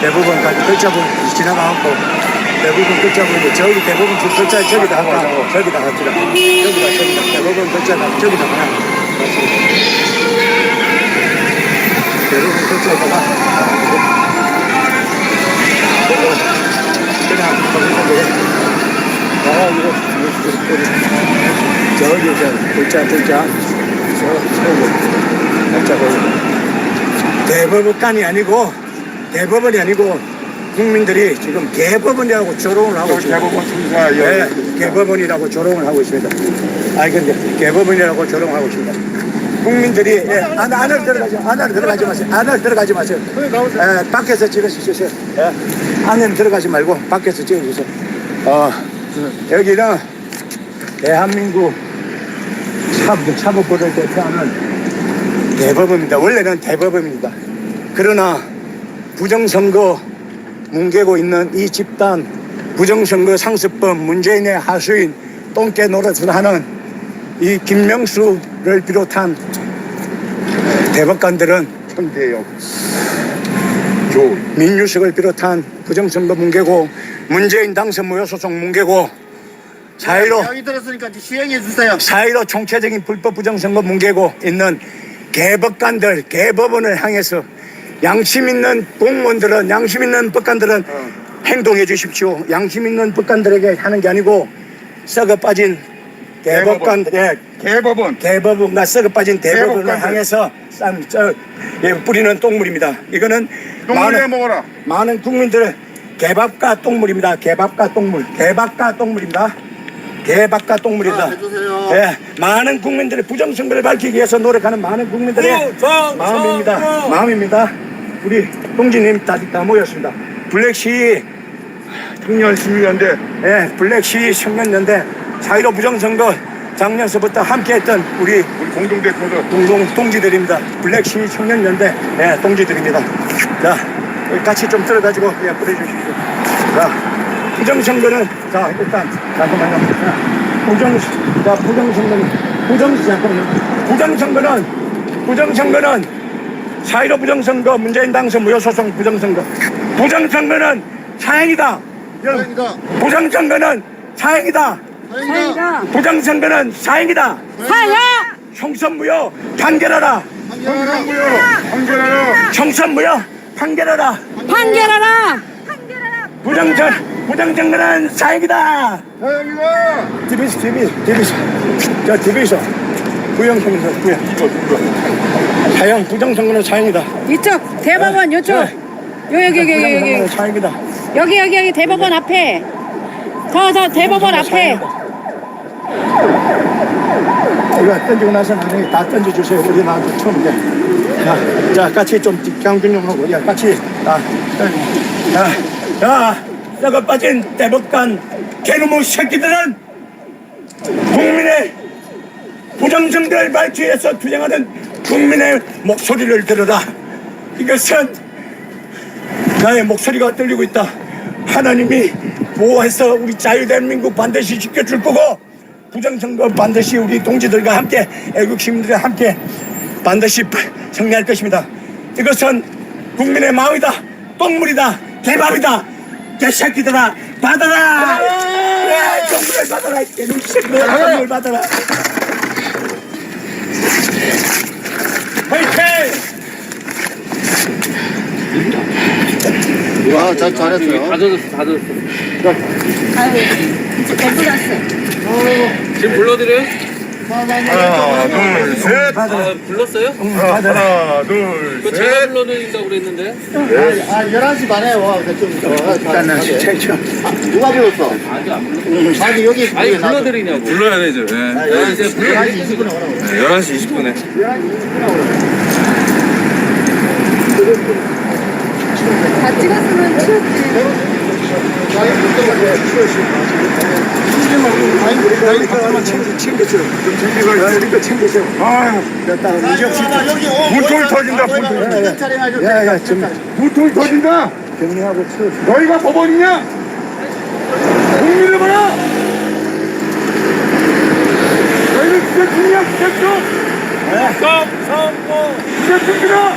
대법원까지 글자분 지나가고 대부분 글자분인데 저기 그 글자 저기다 할까 저기다 합시다. 저기다 저기다. 대법원 글자다 저기다 하나. 대법원 글자에다가 그냥 거기서 아, 이거, 저기, 저, 글자, 글자. 저, 저기, 글자, 거기. 대법원이 아니고, 대법원이 아니고, 국민들이 지금 대법원이라고 조롱을 하고 있습니다. 대법원 순사 네, 개법원이라고 조롱을 하고 있습니다. 아니, 근데 개법원이라고 조롱하고 있습니다. 국민들이, 예, 안, 안으로 들어가지, 안으로 들어가지 마세요. 안으로 들어가지 마세요. 예, 밖에서 찍어주세요. 예, 안에는 들어가지 말고 밖에서 찍어주세요. 어, 여기는 대한민국 사법, 사법부를 대표하는 대법원입니다. 원래는 대법원입니다. 그러나 부정선거 뭉개고 있는 이 집단 부정선거 상습법 문재인의 하수인 똥개 노릇을 하는 이 김명수를 비롯한 대법관들은 천대영 조 민유석을 비롯한 부정선거 뭉개고 문재인 당선 무효 소송 뭉개고 사이로 여기 들었으니까 이제 시행해 주세요. 사이로 총체적인 불법 부정선거 뭉개고 있는 개법관들, 개법원을 향해서 양심 있는 공무원들은, 양심 있는 법관들은 행동해 주십시오. 양심 있는 법관들에게 하는 게 아니고 썩어 빠진 개법관들의 대법원 대법원과 썩어 빠진 대법원을 대법관들. 향해서 쌈, 저, 예, 뿌리는 똥물입니다. 이거는 똥물에 많은, 먹어라 많은 국민들 개밥과 똥물입니다. 개밥과 똥물, 개밥과 똥물입니다. 개밥과 똥물입니다. 아, 해주세요. 예, 많은 국민들의 부정선거를 밝히기 위해서 노력하는 많은 국민들의 마음입니다. 마음입니다. 우리 동지님 다, 다 모였습니다. 블랙시 청년 시민연대 예, 블랙시 청년연대 사이로 부정선거 작년서부터 함께했던 우리 우리 공동 대표들 공동 동지들입니다. 블랙시 청년연대 예, 동지들입니다. 자, 여기 같이 좀 들어가지고 예, 보내주십시오. 자, 부정선거는 자 일단 잠깐만요. 자, 부정 자 부정선거는 부정 잠깐만요. 부정선거는 부정선거는 사이로 부정선거 문재인 당선 무효 소송 부정선거 부정선거는 사행이다. 여러분, 다행이다. 부정선거는 사행이다. 다행이다. 부정선거는 사행이다. 사야 총선무효 판결하라. 청산무효 판결하라 총선무효 판결하라. 판결하라 부정선 부정선거는 사행이다. 다행이다 TBS TBS TBS 저 TBS 부정선거 부정 이거 누가 사형 부정선거는 사행이다. 이쪽 대법원 이쪽 네. 요 여기 여기 여기 부정선거는 여기 사행이다. 여기 여기 여기 대법원 앞에 저저 대법원 앞에 이거 던지고 나서 나중에 다 던져주세요. 우리 나도 처음 이제. 자, 자, 같이 좀 뒷강균 좀 하고, 야, 같이. 자, 자, 자, 썩어 빠진 대법관 개놈의 새끼들은 국민의 밝히기 위해서 투쟁하는 국민의 목소리를 들어라. 이것은 나의 목소리가 들리고 있다. 하나님이 보호해서 우리 자유대한민국 반드시 지켜줄 거고 부정선거 반드시 우리 동지들과 함께 애국 시민들과 함께 반드시 승리할 것입니다. 이것은 국민의 마음이다. 똥물이다. 개밥이다. 개새끼들아 받아라. 예, 똥물을 받아라. 개놈 새끼들아 똥물 받아라. 화이팅! 와, 잘 잘했어요. 다 젖었어, 다 젖었어. 지금 불러드려요? 하나 둘 셋 아, 불렀어요? 하나 그 제가 둘셋 불러드린다고 그랬는데. 아, 11시 반에 와. 좀, 일단은 최초. 누가 불렀어? 아직 안 불렀어. 아니, 여기. 아니, 불러드리냐고. 불러야 되죠. 예. 아, 이제 11시 불러드릴게요. 20분에 오라고. 11시 20분에. 11시 20분에 오라고. 다 찍었으면 치웠지 잠깐만 챙겨, 챙겨줘요. 좀 챙겨줘요. 야, 이거 챙겨줘요. 아유 일단 이제 없이 불통이 터진다 불통 촬영하죠. 야, 야, 좀 불통이 터진다 정리하고 치워. 너희가 법원이냐 국민을 봐라 너희는 기대충이야 기대충 기대충이다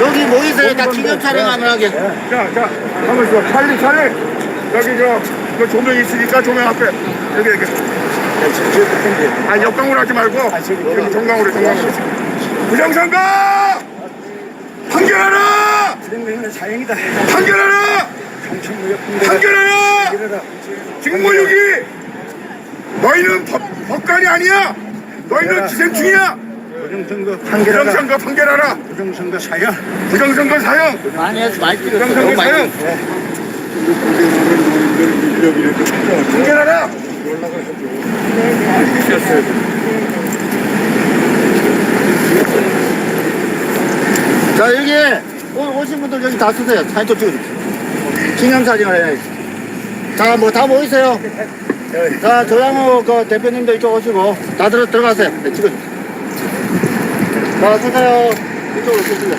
여기 모이세요. 다 기념 촬영하면 하게. 자, 자, 가만 있어. 빨리 빨리. 여기 저, 그 조명 있으니까 조명 앞에 여기 여기. 아 역광으로 하지 말고 여기 정강으로 정강으로. 부정선거 판결하라! 사형이다. 판결하라! 판결하라! 직무유기! 너희는 법, 법관이 아니야! 너희는 기생충이야! 부정선거 판결하라. 부정선거 판결하라! 부정선거 사형. 부정선거 사형! 많이 해서 많이 찍었어. 부정선거 너무 많이 사형! 찍었어. 판결하라! 자, 여기 오신 분들 여기 다 쓰세요. 사진 좀 찍어주세요. 기념 사진을 해야지. 자, 뭐 다 모이세요. 자, 조양호 그 대표님도 이쪽 오시고 다 들어, 들어가세요. 네, 찍어주세요. 자, 서세요. 이쪽으로 쓰시죠.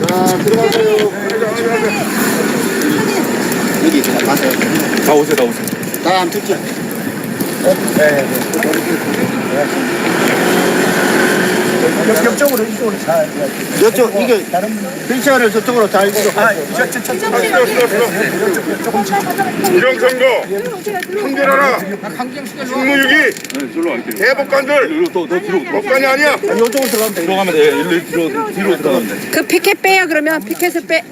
자, 들어가세요. 여기 자, 가세요. 다 오세요, 다 오세요. 다음 찍죠. 옆, 옆 쪽으로 이쪽으로 잘. 이쪽, 이게 빌시아를 저쪽으로 잘 찍어. 아, 저, 저, 저, 저, 부정선거 판결하라! 직무유기! 대법관들! 법관이 아니야! 이쪽으로 들어가면 돼. 들어가면 돼. 일로 뒤로, 뒤로 들어가면 돼. 그 피켓 빼요 그러면 피켓을 빼뒤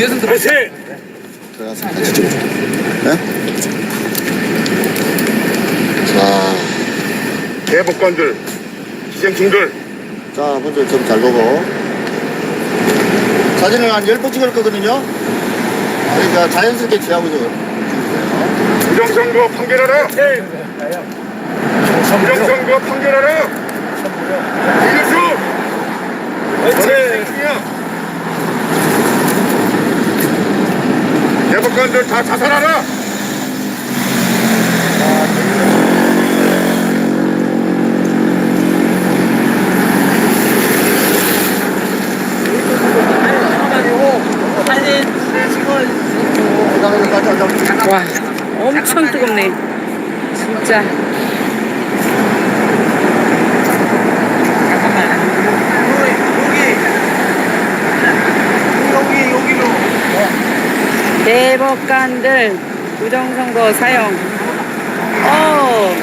에서 들어. 자, 대법관들, 기생충들, 자, 먼저 좀잘 보고. 사진을 한 10번 찍을 거거든요. 그러니까 자연스럽게 취하고 좀. 부정선거 판결하라! 부정선거 판결하라! 이일수! 너네 기생충이야! 대법관들 다 자살하라! 와 엄청 뜨겁네 진짜 대법관들 부정선거 사형 어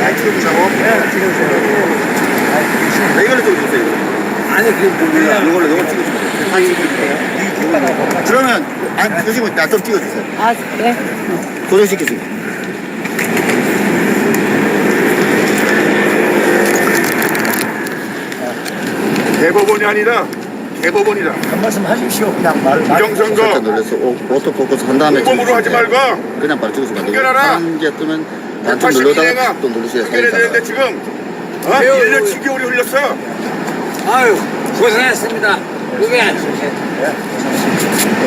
많이 찍어주자고. 네, 찍어주세요. 이걸로 찍어주세요. 아니, 그게 뭐야. 이걸로, 이걸로 찍어주세요. 다 찍어주세요. 그러면, 안 드시면 나좀 찍어주세요. 아, 네. 고정시켜주세요. 대법원이 아니라 대법원이다. 한 말씀 하십시오. 그냥 말, 말. 부정선거 살짝 놀라서 오- 오토 포커스 한 다음에 공범으로 하지. 말고 그냥 바로 찍으시면 안 돼요. 판결하라. 한개 뜨면 단점 눌러다가 또 누르셔야 판결해야 되는데. 지금 어? 1년 7개월이 흘렸어. 아유 고생했습니다. 그게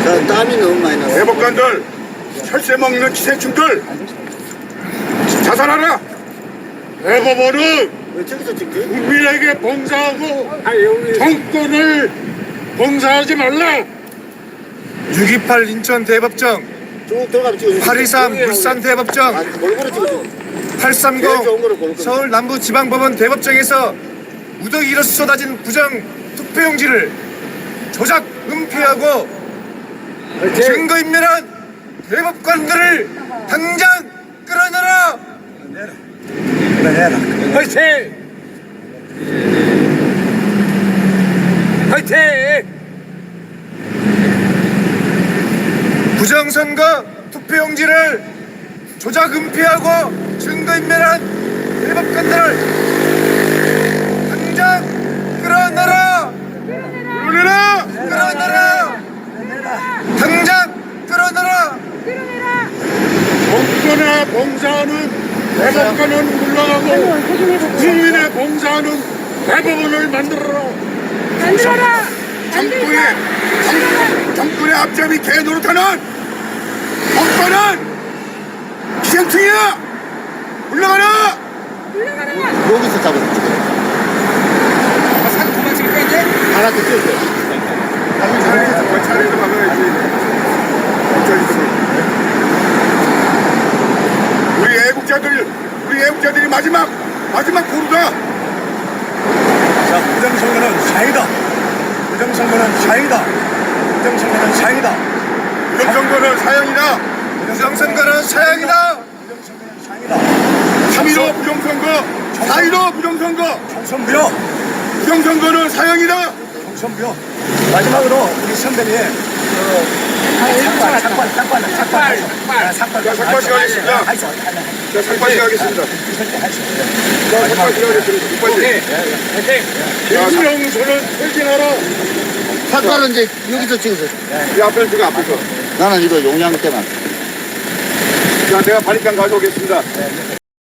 자, 땀이 너무 많이 나서. 대법관들, 혈세 먹는 기생충들 자살하라. 대법원은 왜 저기서 찍지? 국민에게 봉사하고 정권을 봉사하지 말라. 628 인천 대법정, 쭉 들어가면 찍어주세요. 823 울산 대법정, 아니, 골고루 찍어주세요. 제일 830 좋은 거로 골고루. 서울 남부 지방법원 대법정에서 무더기로 쏟아진 부정 투표용지를 조작 은폐하고 증거인멸한 대법관들을 당장 끌어내라! 화이팅! 화이팅! 부정선거 투표용지를 조작 은폐하고 증거인멸한 대법관들을 당장 끌어내라! 끌어내라. 끌어내라! 당장 끌어내라! 정권에 봉사하는 대법관은 물러가고 국민에 봉사하는 대법원을 만들어라. 만들어라 정권의 정, 정권의 앞잡이 개 노릇하는 법관은 기생충이야. 물러가라. 여기서 잡아서 찍어요. 나한테 찍을게요. 뭐 차례도 막아야지. 저기서. 우리 애국자들, 우리 애국자들이 마지막, 마지막 보루다. 자, 부정선거는 사이다. 부정선거는 사이다. 부정선거는 사이다. 부정선거는 사형이다. 부정선거는 사형이다. 부정선거는 사이다. 3.15 부정선거, 4.15 부정선거, 총선부여. 부정선거는 사형이다. 총선부여. 마지막으로 우리 선배님 그 삭발, 삭발, 삭발, 삭발, 삭발, 삭발, 자, 삭발 시간 있습니다. 자, 상파시 가겠습니다. 자, 상파시 가겠습니다. 오케이. 상파시. 화이팅. 김영선은 퇴진하라. 삭발은 이제 여기서 찍으세요. 이 앞에 지금 앞에서. 나는 이거 용량 때만. 자, 내가 바리깡 가져오겠습니다.